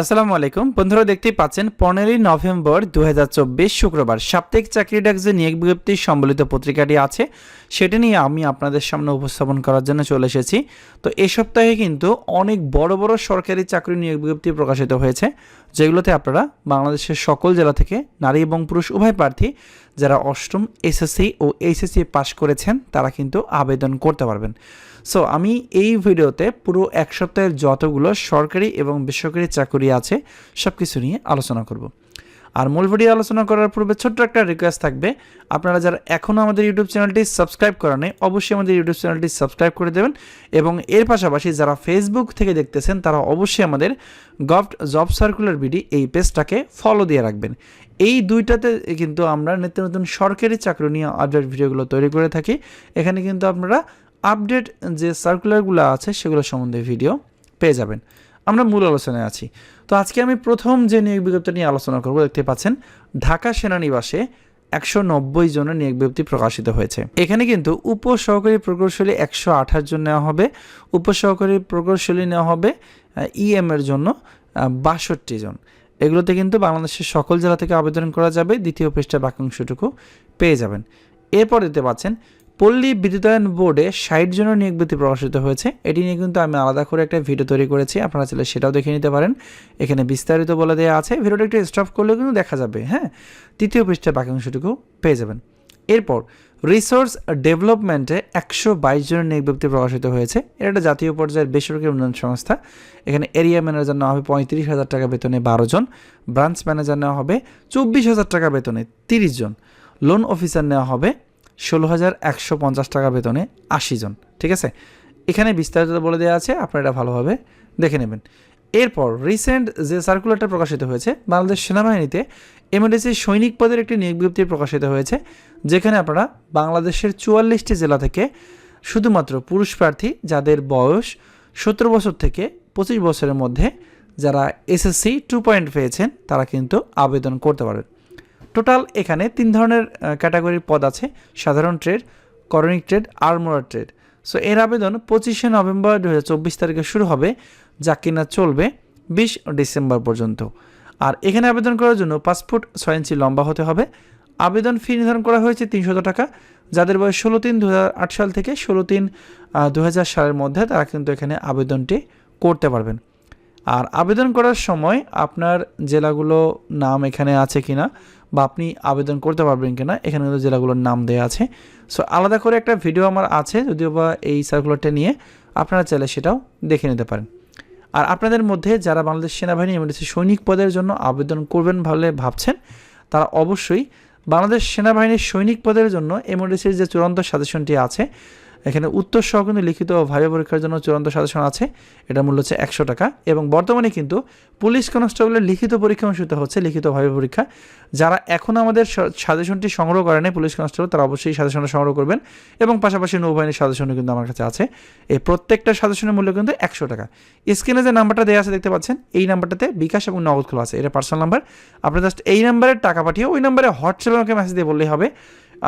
আসসালামু আলাইকুম। বন্ধুরা দেখতেই পাচ্ছেন, পনেরোই নভেম্বর দু হাজার চব্বিশ শুক্রবার সাপ্তাহিক চাকরি ডাক যে নিয়োগ বিজ্ঞপ্তি, সম্বলিত পত্রিকাটি আছে। সেটা নিয়ে আমি আপনাদের সামনে উপস্থাপন করার জন্য চলে এসেছি। তো এ সপ্তাহে কিন্তু অনেক বড় বড় সরকারি চাকরি নিয়োগ বিজ্ঞপ্তি প্রকাশিত হয়েছে, যেগুলোতে আপনারা বাংলাদেশের সকল জেলা থেকে নারী এবং পুরুষ উভয় প্রার্থী, যারা অষ্টম এসএসসি ও এইচএসসি পাশ করেছেন, তারা কিন্তু আবেদন করতে পারবেন। সো আমি এই ভিডিওতে পুরো এক সপ্তাহের যতগুলো সরকারি এবং বেসরকারি চাকরি আছে সব কিছু নিয়ে আলোচনা করব। আর মূল ভিডিও আলোচনা করার পূর্বে ছোট্ট একটা রিকোয়েস্ট থাকবে। আপনারা যারা এখনও আমাদের ইউটিউব চ্যানেলটি সাবস্ক্রাইব করা নেই, অবশ্যই আমাদের ইউটিউব চ্যানেলটি সাবস্ক্রাইব করে দেবেন এবং এর পাশাপাশি যারা ফেসবুক থেকে দেখতেছেন, তারা অবশ্যই আমাদের গভট জব সার্কুলার বিডি এই পেজটাকে ফলো দিয়ে রাখবেন। এই দুইটাতে কিন্তু আমরা নিত্য নতুন সরকারি চাকরি নিয়ে আপডেট ভিডিওগুলো তৈরি করে থাকি। এখানে কিন্তু আপনারা আপডেট যে সার্কুলারগুলো আছে সেগুলো সম্বন্ধে ভিডিও পেয়ে যাবেন। আমরা মূল আলোচনায় আছি। তো আজকে আমি প্রথম যে নিয়োগ বিজ্ঞপ্তি নিয়ে আলোচনা করব দেখতে পাচ্ছেন, ঢাকা সেনানিবাসে একশো নব্বই জনের নিয়োগ বিজ্ঞপ্তি প্রকাশিত হয়েছে। এখানে কিন্তু উপসহকারী প্রকৌশলী একশো আঠাশ জন নেওয়া হবে। উপসহকারী প্রকৌশলী নেওয়া হবে ইএম এর জন্য বাষট্টি জন। এগুলোতে কিন্তু বাংলাদেশের সকল জেলা থেকে আবেদন করা যাবে। দ্বিতীয় পৃষ্ঠা বাক্যাংশটুকু পেয়ে যাবেন। এরপর দিতে পাচ্ছেন পল্লী বিদ্যুতায়ন বোর্ডে ষাট জনের নিয়োগ বৃত্তি প্রকাশিত হয়েছে। এটি নিয়ে কিন্তু আমি আলাদা করে একটা ভিডিও তৈরি করেছি। আপনারা চাইলে সেটাও দেখে নিতে পারেন। এখানে বিস্তারিত বলে দেওয়া আছে। ভিডিওটা একটু স্টপ করলেও কিন্তু দেখা যাবে হ্যাঁ? তৃতীয় পৃষ্ঠার বাক্যাংশটুকু পেয়ে যাবেন। এরপর রিসোর্স ডেভেলপমেন্টে একশো বাইশ জনের নিয়োগ বিজ্ঞপ্তি প্রকাশিত হয়েছে। এটা একটা জাতীয় পর্যায়ের বেসরকারি উন্নয়ন সংস্থা। এখানে এরিয়া ম্যানেজার নেওয়া হবে পঁয়ত্রিশ হাজার টাকা বেতনে বারো জন। ব্রাঞ্চ ম্যানেজার নেওয়া হবে চব্বিশ হাজার টাকা বেতনে তিরিশ জন। লোন অফিসার নেওয়া হবে ষোলো হাজার একশো পঞ্চাশ টাকা বেতনে আশি জন, ঠিক আছে? এখানে বিস্তারিত বলে দেওয়া আছে, আপনারা এটা ভালোভাবে দেখে নেবেন। এরপর রিসেন্ট যে সার্কুলারটা প্রকাশিত হয়েছে, বাংলাদেশ সেনাবাহিনীতে এমএলএসি সৈনিক পদের একটি নিয়োগ বিজ্ঞপ্তি প্রকাশিত হয়েছে, যেখানে আপনারা বাংলাদেশের চুয়াল্লিশটি জেলা থেকে শুধুমাত্র পুরুষ প্রার্থী যাদের বয়স সতেরো বছর থেকে পঁচিশ বছরের মধ্যে যারা এসএসসি টু পয়েন্ট পেয়েছেন, তারা কিন্তু আবেদন করতে পারবেন টোটাল এখানে তিন ধরনের ক্যাটাগরির পদ আছে। সাধারণ ট্রেড করণিক ট্রেড আর্মোরার ট্রেড সো এর আবেদন পঁচিশে নভেম্বর দু হাজার চব্বিশ তারিখে শুরু হবে, যা কিনা চলবে বিশ ডিসেম্বর পর্যন্ত। আর এখানে আবেদন করার জন্য পাসপোর্ট ছয় ইঞ্চি লম্বা হতে হবে। আবেদন ফি নির্ধারণ করা হয়েছে তিনশত টাকা। যাদের বয়স ষোলো তিন দু সাল থেকে ষোলো তিন দু সালের মধ্যে, তারা কিন্তু এখানে আবেদনটি করতে পারবেন। আর আবেদন করার সময় আপনার জেলাগুলো নাম এখানে আছে কিনা বা আপনি আবেদন করতে পারবেন কিনা, এখানে কিন্তু জেলাগুলোর নাম দেওয়া আছে। সো আলাদা করে একটা ভিডিও আমার আছে, যদিও বা এই সার্কুলারটা নিয়ে আপনারা চাইলে সেটাও দেখে নিতে পারেন। আর আপনাদের মধ্যে যারা বাংলাদেশ সেনাবাহিনী এমএলসি সৈনিক পদের জন্য আবেদন করবেন বলে ভাবছেন, তারা অবশ্যই বাংলাদেশ সেনাবাহিনীর সৈনিক পদের জন্য এমওডিসির যে চূড়ান্ত সাজেশনটি আছে এখানে উত্তর সহ কিন্তু লিখিত ভাবে পরীক্ষার জন্য চূড়ান্ত সাজেশন আছে। এটা মূল্য হচ্ছে একশো টাকা এবং বর্তমানে কিন্তু পুলিশ কনস্টেবলের লিখিত পরীক্ষা অনুষ্ঠিত হচ্ছে লিখিত ভাবে পরীক্ষা। যারা এখন আমাদের সাজেশনটি সংগ্রহ করেন পুলিশ কনস্টেবল, তারা অবশ্যই সাজেশনটা সংগ্রহ করবেন এবং পাশাপাশি নৌবাহিনীর সাজেশনও কিন্তু আমার কাছে আছে। এই প্রত্যেকটা সাজেশনের মূল্য কিন্তু একশো টাকা। স্ক্রিনে যে নাম্বারটা দেওয়া আছে দেখতে পাচ্ছেন, এই নাম্বারটাতে বিকাশ এবং নগদ খোলা আছে। এটা পার্সোনাল নাম্বার আপনার জাস্ট এই নাম্বারে টাকা পাঠিয়ে ওই নাম্বারে হোয়াটসঅ্যাপে আমাকে মেসেজ দিয়ে বললেই হবে।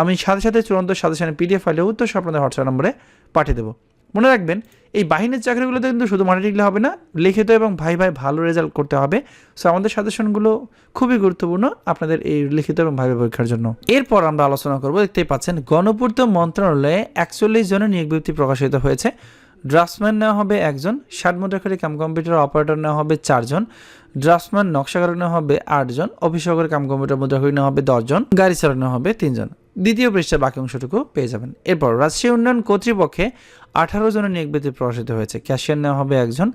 আমি সাথে সাথে চূড়ান্ত সাজেশনের পিডিএফ ফাইলে উত্তর আপনাদের হোয়াটসঅ্যাপ নম্বরে পাঠিয়ে দেবো। মনে রাখবেন, এই বাহিনীর চাকরিগুলোতে কিন্তু শুধু মাঠে টিকলে হবে না, লিখিত এবং ভাই ভাই ভালো রেজাল্ট করতে হবে। সো আমাদের সাজেশনগুলো খুবই গুরুত্বপূর্ণ আপনাদের এই লিখিত এবং ভাই পরীক্ষার জন্য। এরপর আমরা আলোচনা করব, দেখতেই পাচ্ছেন, গণপূর্ত মন্ত্রণালয়ে একচল্লিশ জনের নিয়োগ বিজ্ঞপ্তি প্রকাশিত হয়েছে। ড্রাফটসম্যান নেওয়া হবে একজন ষাট মুদ্রাখালী কাম কম্পিউটার অপারেটর নেওয়া হবে চারজন, ড্রাফটসম্যান নকশাকারক নেওয়া হবে আটজন, অফিস কাম কম্পিউটার মুদ্রাখালী নেওয়া হবে দশজন, গাড়ি চালক নেওয়া হবে তিনজন। দ্বিতীয় পৃষ্ঠার বাকি অংশটুকু পেয়ে যাবেন। এরপর রাজশাহী উন্নয়ন কর্তৃপক্ষে আঠারো জনের নিয়োগ বৃত্তি প্রকাশিত হয়েছে। ক্যাশিয়ার নেওয়া হবে একজন,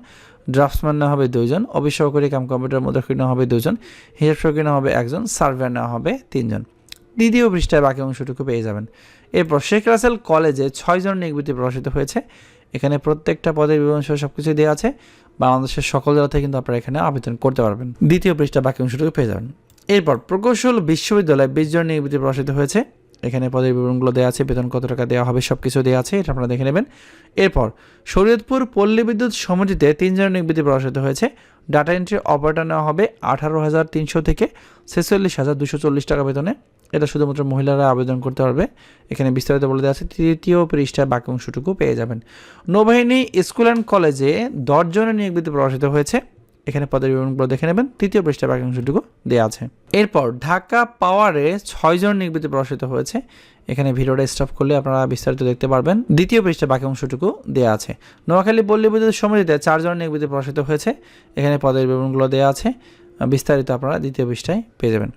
ড্রাফটসম্যান নেওয়া হবে দুইজন অফিস সহকারী কাম কম্পিউটার মুদ্রাখালী নেওয়া হবে দুজন, হিসাব সহকারী নেওয়া হবে একজন, সার্ভেয়ার নেওয়া হবে তিনজন। দ্বিতীয় পৃষ্ঠায় বাকি অংশটুকু পেয়ে যাবেন। এরপর শেখ রাসেল কলেজে ছয়জন নিয়োগ বৃত্তি প্রকাশিত হয়েছে। এখানে প্রত্যেকটা পদের বিবরণ সহ সব কিছু দেওয়া আছে। বাংলাদেশের সকল জেলা থেকে কিন্তু আপনারা এখানে আবেদন করতে পারবেন। দ্বিতীয় পৃষ্ঠা বাকি অংশটুকু পেয়ে যাবেন। এরপর প্রকৌশল বিশ্ববিদ্যালয়ে বিশ জন নিয়োগ বৃত্তি প্রকাশিত হয়েছে। এখানে পদের বিবরণগুলো দেওয়া আছে, বেতন কত টাকা দেওয়া হবে সব কিছু দেওয়া আছে, এটা আপনারা দেখে নেবেন। এরপর, শরীয়তপুর পল্লী বিদ্যুৎ সমিতিতে তিনজনের নিয়োগ প্রকাশিত হয়েছে। ডাটা এন্ট্রি অপারেটর নেওয়া হবে আঠারো হাজার তিনশো থেকে ছেচল্লিশ হাজার দুশো চল্লিশ টাকা বেতনে। এটা শুধুমাত্র মহিলারা আবেদন করতে পারবে। এখানে বিস্তারিত বলে দেওয়া আছে, তৃতীয় পৃষ্ঠায় বাকি অংশটুকু পেয়ে যাবেন। নৌবাহিনী, স্কুল অ্যান্ড কলেজে দশজনের নিয়োগ বিজ্ঞপ্তি প্রকাশিত হয়েছে। এখানে পদের বিবরণগুলো দেখে নেবেন। তৃতীয় পৃষ্ঠা বাক্যাংশটুকু দেওয়া আছে। এরপর ঢাকা পাওয়ারে ছয়জন নির্বাচিত প্রকাশিত হয়েছে। এখানে ভিডিওটা স্টপ করলে আপনারা বিস্তারিত দেখতে পারবেন। দ্বিতীয় পৃষ্ঠা বাকি অংশটুকু দেওয়া আছে। নোয়াখালী পল্লী বিদ্যুৎ সমিতিতে চারজন নির্বাচিত প্রকাশিত হয়েছে। এখানে পদের বিবরণগুলো দেওয়া আছে। বিস্তারিত আপনারা দ্বিতীয় পৃষ্ঠায় পেয়ে যাবেন।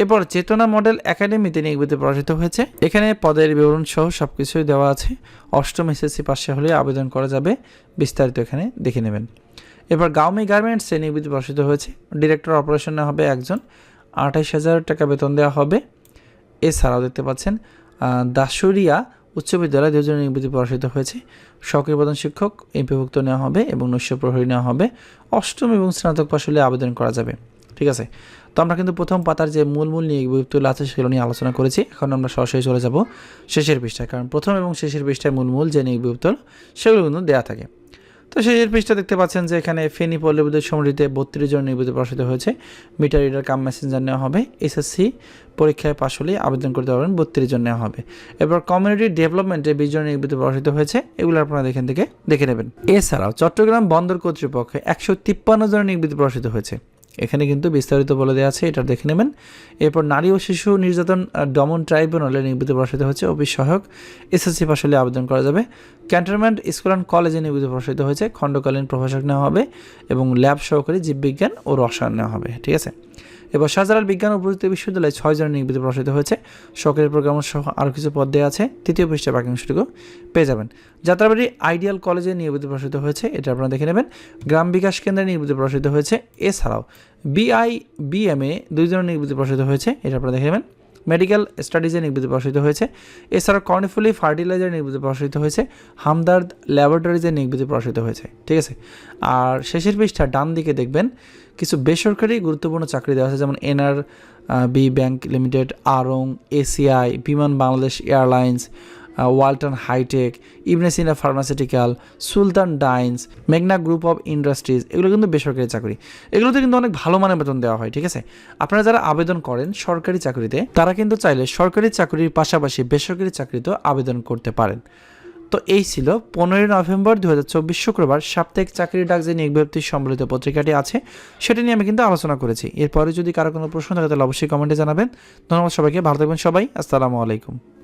এরপর চেতনা মডেল একাডেমিতে নিয়োগবিতে প্রকাশিত হয়েছে। এখানে পদের বিবরণ সহ সব কিছুই দেওয়া আছে। অষ্টম এসএসসি পাশে হলে আবেদন করা যাবে। বিস্তারিত এখানে দেখে নেবেন। এবার গাউমি গার্মেন্টসে নিয়োগবিতে প্রকাশিত হয়েছে। ডিরেক্টর অপারেশনে হবে একজন। আঠাইশ হাজার টাকা বেতন দেওয়া হবে। এছাড়াও দেখতে পাচ্ছেন দাসুরিয়া উচ্চ বিদ্যালয় দুজন নিয়োগবিতে প্রকাশিত হয়েছে। সক্রিয় প্রধান শিক্ষক এমপিভুক্ত নেওয়া হবে এবং নৈশ প্রহরী নেওয়া হবে। অষ্টম এবং স্নাতক পাশ হলে আবেদন করা যাবে। ঠিক আছে? তো আমরা কিন্তু প্রথম পাতার যে মূল মূল নিয়ে বিভক্তগুলো আছে সেগুলো নিয়ে আলোচনা করেছি। এখন আমরা সরাসরি চলে যাব শেষের পৃষ্ঠায়। কারণ প্রথম এবং শেষের পৃষ্ঠায় মূল মূল যে বিভক্ত সেগুলো কিন্তু দেওয়া থাকে। তো শেষের পৃষ্ঠা দেখতে পাচ্ছেন যে এখানে ফেনি পল্লী বিদ্যুৎ সমৃদ্ধিতে বত্রিশ জন নির্বাচিত প্রসারিত হয়েছে। মিটার রিডার কাম মেসেঞ্জার নেওয়া হবে। এসএসসি পরীক্ষায় পাশ হলে আবেদন করতে পারবেন বত্রিশ জন নেওয়া হবে। এবার কমিউনিটি ডেভেলপমেন্টে বিশ জন নির্বাচিত প্রসারিত হয়েছে। এগুলো আপনারা এখান থেকে দেখে নেবেন। এছাড়াও চট্টগ্রাম বন্দর কর্তৃপক্ষে একশো তিপ্পান্ন জন নির্বাচিত প্রসিত হয়েছে। এখানে কিন্তু বিস্তারিত বলে দেওয়া আছে, এটা দেখে নেবেন। এরপর নারী ও শিশু নির্যাতন দমন ট্রাইব্যুনালে নির্বাচিত প্রসারিত হচ্ছে অফিস সহায়ক, এসএসসি পাশ হলে আবেদন করা যাবে। ক্যান্টনমেন্ট স্কুল অ্যান্ড কলেজে নির্বাচিত প্রসারিত হয়েছে, খণ্ডকালীন প্রভাষক নেওয়া হবে এবং ল্যাব সহকারী জীববিজ্ঞান ও রসায়ন নেওয়া হবে, ঠিক আছে? এবার শাহজালাল বিজ্ঞান ও প্রযুক্তি বিশ্ববিদ্যালয়ে ছয় জনের নিয়োগ প্রসারিত হয়েছে। সরকারি প্রোগ্রাম সহ আরও কিছু পদ দেওয়া আছে। তৃতীয় পৃষ্ঠা বাকি অংশটুকু পেয়ে যাবেন। যাত্রাবাড়ি আইডিয়াল কলেজে নিয়োগ প্রসারিত হয়েছে। এটা আপনারা দেখে নেবেন। গ্রাম বিকাশ কেন্দ্রে নিয়োগ প্রসারিত হয়েছে। এছাড়াও বিআই বিএমএ দুইজনের নিয়োগ প্রসারিত হয়েছে। এটা আপনারা দেখে নেবেন। মেডিকেল স্টাডিজে নির্বাচিত প্রসারিত হয়েছে। এছাড়া কর্নিফুলি ফার্টিলাইজার নির্বাচিত প্রসারিত হয়েছে। হামদার্দ ল্যাবরেটরিজে নির্বাচিত প্রসারিত হয়েছে। ঠিক আছে? আর শেষের পৃষ্ঠা ডান দিকে দেখবেন, কিছু বেসরকারি গুরুত্বপূর্ণ চাকরি দেওয়া আছে, যেমন NR B bank limited, Aarong, ACI, Biman Bangladesh airlines Walton hitech, Ibn Sina pharmaceutical, Sultan dines, মেঘনা গ্রুপ অফ ইন্ডাস্ট্রিজ, এগুলো কিন্তু বেসরকারি চাকরি। এগুলোতে কিন্তু অনেক ভালো মানের বেতন দেওয়া হয়, ঠিক আছে? আপনারা যারা আবেদন করেন সরকারি চাকরিতে, তারা কিন্তু চাইলে সরকারি চাকরির পাশাপাশি বেসরকারি চাকরিতেও আবেদন করতে পারেন। তো এই ছিল পনেরোই নভেম্বর দু হাজার চব্বিশ শুক্রবার। সাপ্তাহিক চাকরির ডাক যে বিজ্ঞপ্তির সম্বলিত পত্রিকাটি আছে, সেটা নিয়ে আমি কিন্তু আলোচনা করেছি। এরপরে যদি কারও কোনো প্রশ্ন থাকে, তাহলে অবশ্যই কমেন্টে জানাবেন। ধন্যবাদ সবাইকে, ভালো থাকবেন সবাই। আসসালামু আলাইকুম।